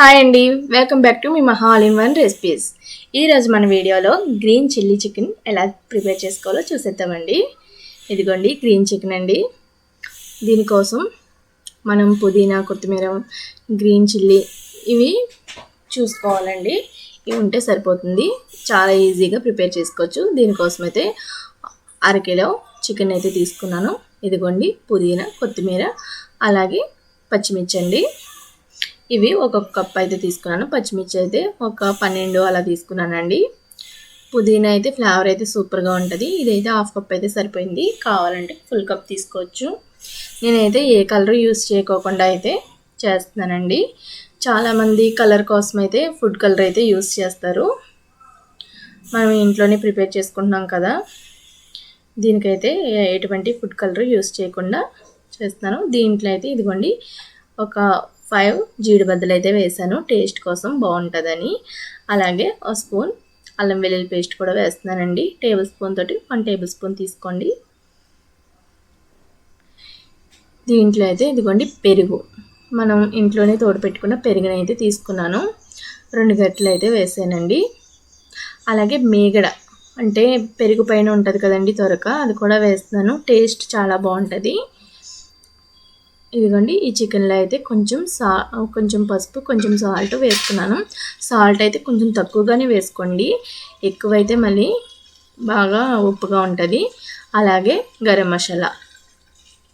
Hi అండి welcome back to మీ మహా all in one recipes ఈరోజు మన వీడియోలో గ్రీన్ చిల్లీ చికెన్ ఎలా ప్రిపేర్ చేసుకోవాలో చూసేద్దామండి ఇదిగోండి గ్రీన్ చికెన్ అండి. దీనికోసం మనం పుదీనా కొత్తిమీర గ్రీన్ చిల్లీ ఇవి చూసుకోవాలండి. ఇవి ఉంటే సరిపోతుంది. చాలా ఈజీగా ప్రిపేర్ చేసుకోవచ్చు. దీనికోసం అయితే అరకిలో చికెన్ అయితే తీసుకున్నాను. ఇదిగోండి పుదీనా కొత్తిమీర అలాగే పచ్చిమిర్చి అండి. ఇవి ఒక కప్ అయితే తీసుకున్నాను. పచ్చిమిర్చి అయితే ఒక పన్నెండు అలా తీసుకున్నానండి. పుదీనా అయితే ఫ్లేవర్ అయితే సూపర్గా ఉంటుంది. ఇదైతే హాఫ్ కప్ అయితే సరిపోయింది. కావాలంటే ఫుల్ కప్ తీసుకోవచ్చు. నేనైతే ఏ కలర్ యూస్ చేయకోకుండా అయితే చేస్తున్నానండి. చాలామంది కలర్ కోసం అయితే ఫుడ్ కలర్ అయితే యూస్ చేస్తారు. మనం ఇంట్లోనే ప్రిపేర్ చేసుకుంటున్నాం కదా. దీనికైతే ఎటువంటి ఫుడ్ కలర్ యూస్ చేయకుండా చేస్తున్నాను. దీంట్లో అయితే ఇదిగోండి ఒక ఫైవ్ జీడిబద్దలు అయితే వేసాను. టేస్ట్ కోసం బాగుంటుందని. అలాగే ఒక స్పూన్ అల్లం వెల్లుల్లి పేస్ట్ కూడా వేస్తున్నానండి. టేబుల్ స్పూన్ తోటి వన్ టేబుల్ స్పూన్ తీసుకోండి. దీంట్లో అయితే ఇదిగోండి పెరుగు. మనం ఇంట్లోనే తోడు పెట్టుకున్న పెరుగునైతే తీసుకున్నాను. రెండు గట్టలు అయితే వేసానండి. అలాగే మేగడ అంటే పెరుగు పైన ఉంటుంది కదండి త్వరగా అది కూడా వేస్తున్నాను. టేస్ట్ చాలా బాగుంటుంది. ఇదిగోండి ఈ చికెన్లో అయితే కొంచెం సా కొంచెం పసుపు కొంచెం సాల్ట్ వేసుకున్నాను. సాల్ట్ అయితే కొంచెం తక్కువగానే వేసుకోండి. ఎక్కువైతే మళ్ళీ బాగా ఉప్పుగా ఉంటుంది. అలాగే గరం మసాలా.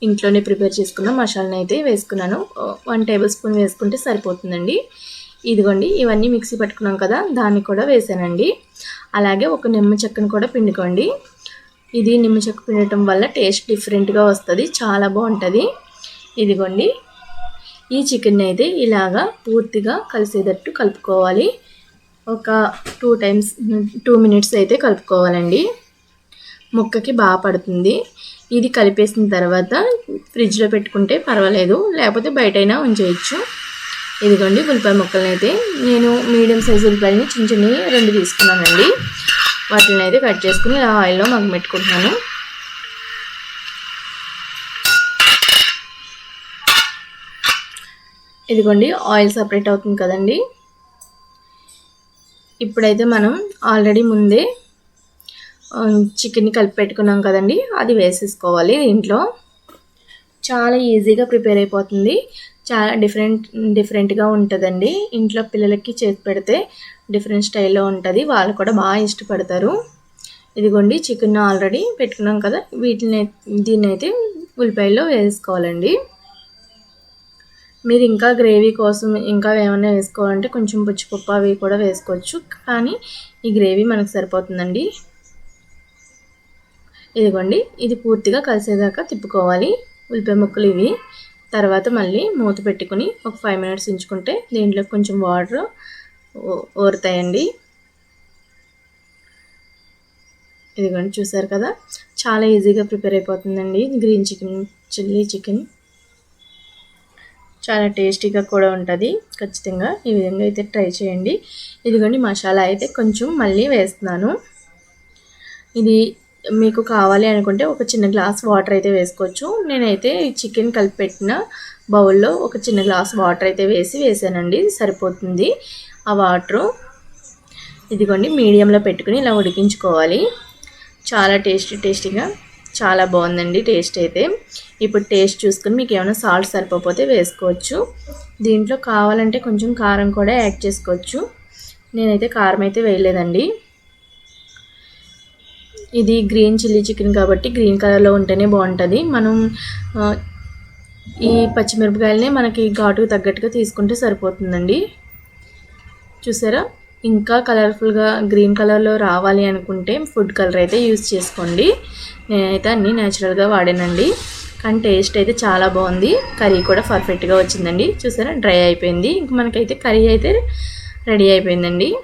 ఇంట్లోనే ప్రిపేర్ చేసుకున్న మసాలాని అయితే వేసుకున్నాను. వన్ టేబుల్ స్పూన్ వేసుకుంటే సరిపోతుందండి. ఇదిగోండి ఇవన్నీ మిక్సీ పట్టుకున్నాం కదా దాన్ని కూడా వేసానండి. అలాగే ఒక నిమ్మ చెక్కను కూడా పిండుకోండి. ఇది నిమ్మ చెక్క పిండటం వల్ల టేస్ట్ డిఫరెంట్గా వస్తుంది చాలా బాగుంటుంది. ఇదిగోండి. ఈ చికెన్ అయితే ఇలాగా పూర్తిగా కలిసేటట్టు కలుపుకోవాలి. ఒక టూ టైమ్స్ టూ మినిట్స్ అయితే కలుపుకోవాలండి. ముక్కకి బాగా పడుతుంది. ఇది కలిపేసిన తర్వాత ఫ్రిడ్జ్లో పెట్టుకుంటే పర్వాలేదు. లేకపోతే బయటైనా ఉంచేయచ్చు. ఇదిగోండి ఉల్లిపాయ ముక్కలను అయితే నేను మీడియం సైజ్ ఉల్లిపాయలని చిన్న చిన్నవి రెండు తీసుకున్నానండి. వాటిని అయితే కట్ చేసుకుని ఇలా ఆయిల్లో మగ్గ ఇదిగోండి ఆయిల్ సపరేట్ అవుతుంది కదండి. ఇప్పుడైతే మనం ఆల్రెడీ ముందే చికెన్ని కలిపి పెట్టుకున్నాం కదండి. అది వేసేసుకోవాలి దీంట్లో చాలా ఈజీగా ప్రిపేర్ అయిపోతుంది. చాలా డిఫరెంట్ డిఫరెంట్గా ఉంటుందండి. ఇంట్లో పిల్లలకి చేసి పెడితే డిఫరెంట్ స్టైల్లో ఉంటుంది. వాళ్ళు కూడా బాగా ఇష్టపడతారు. ఇదిగోండి చికెన్ ఆల్రెడీ పెట్టుకున్నాం కదా. వీటిని దీన్ని అయితే ఉల్లిపాయల్లో వేసుకోవాలండి. మీరు ఇంకా గ్రేవీ కోసం ఇంకా ఏమైనా వేసుకోవాలంటే కొంచెం పుచ్చిపప్పు అవి కూడా వేసుకోవచ్చు. కానీ ఈ గ్రేవీ మనకు సరిపోతుందండి. ఇదిగోండి ఇది పూర్తిగా కలిసేదాకా తిప్పుకోవాలి. ఉల్లిపాయ ముక్కలు ఇవి. తర్వాత మళ్ళీ మూత పెట్టుకుని ఒక ఫైవ్ మినిట్స్ ఉంచుకుంటే దీంట్లో కొంచెం వాటర్ ఊరుతాయండి ఇదిగోండి చూసారు కదా? చాలా ఈజీగా ప్రిపేర్ అయిపోతుందండి. Green chicken chilli chicken. చాలా టేస్టీగా కూడా ఉంటుంది. ఖచ్చితంగా ఈ విధంగా అయితే ట్రై చేయండి. ఇదిగోండి మసాలా అయితే కొంచెం మళ్ళీ వేస్తున్నాను. ఇది మీకు కావాలి అనుకుంటే ఒక చిన్న గ్లాస్ వాటర్ అయితే వేసుకోవచ్చు. నేనైతే చికెన్ కలిపి పెట్టిన బౌల్లో ఒక చిన్న గ్లాస్ వాటర్ అయితే వేసి వేసానండి. సరిపోతుంది ఆ వాటరు. ఇదిగోండి మీడియంలో పెట్టుకుని ఇలా ఉడికించుకోవాలి. చాలా టేస్టీ టేస్టీగా చాలా బాగుందండి టేస్ట్ అయితే. ఇప్పుడు టేస్ట్ చూసుకుని మీకు ఏమైనా సాల్ట్ సరిపోతే వేసుకోవచ్చు. దీంట్లో కావాలంటే కొంచెం కారం కూడా యాడ్ చేసుకోవచ్చు. నేనైతే కారం అయితే వేయలేదండి. ఇది గ్రీన్ చిల్లీ చికెన్ కాబట్టి గ్రీన్ కలర్లో ఉంటేనే బాగుంటుంది. మనం ఈ పచ్చిమిరపకాయలనే మనకి ఘాటుకు తగ్గట్టుగా తీసుకుంటే సరిపోతుందండి. చూసారా? ఇంకా కలర్ఫుల్గా గ్రీన్ కలర్లో రావాలి అనుకుంటే ఫుడ్ కలర్ అయితే యూజ్ చేసుకోండి. నేనైతే అన్నీ న్యాచురల్గా వాడానండి. కానీ టేస్ట్ అయితే చాలా బాగుంది. కర్రీ కూడా పర్ఫెక్ట్గా వచ్చిందండి. చూసారా? డ్రై అయిపోయింది. ఇంక మనకైతే కర్రీ అయితే రెడీ అయిపోయిందండి.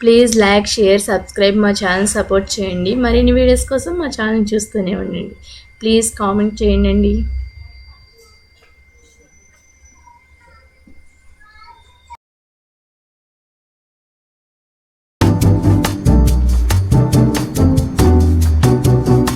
ప్లీజ్ లైక్ షేర్ సబ్స్క్రైబ్ మా ఛానల్ సపోర్ట్ చేయండి. మరిన్ని వీడియోస్ కోసం మా ఛానల్ చూస్తూనే ఉండండి. ప్లీజ్ కామెంట్ చేయండి.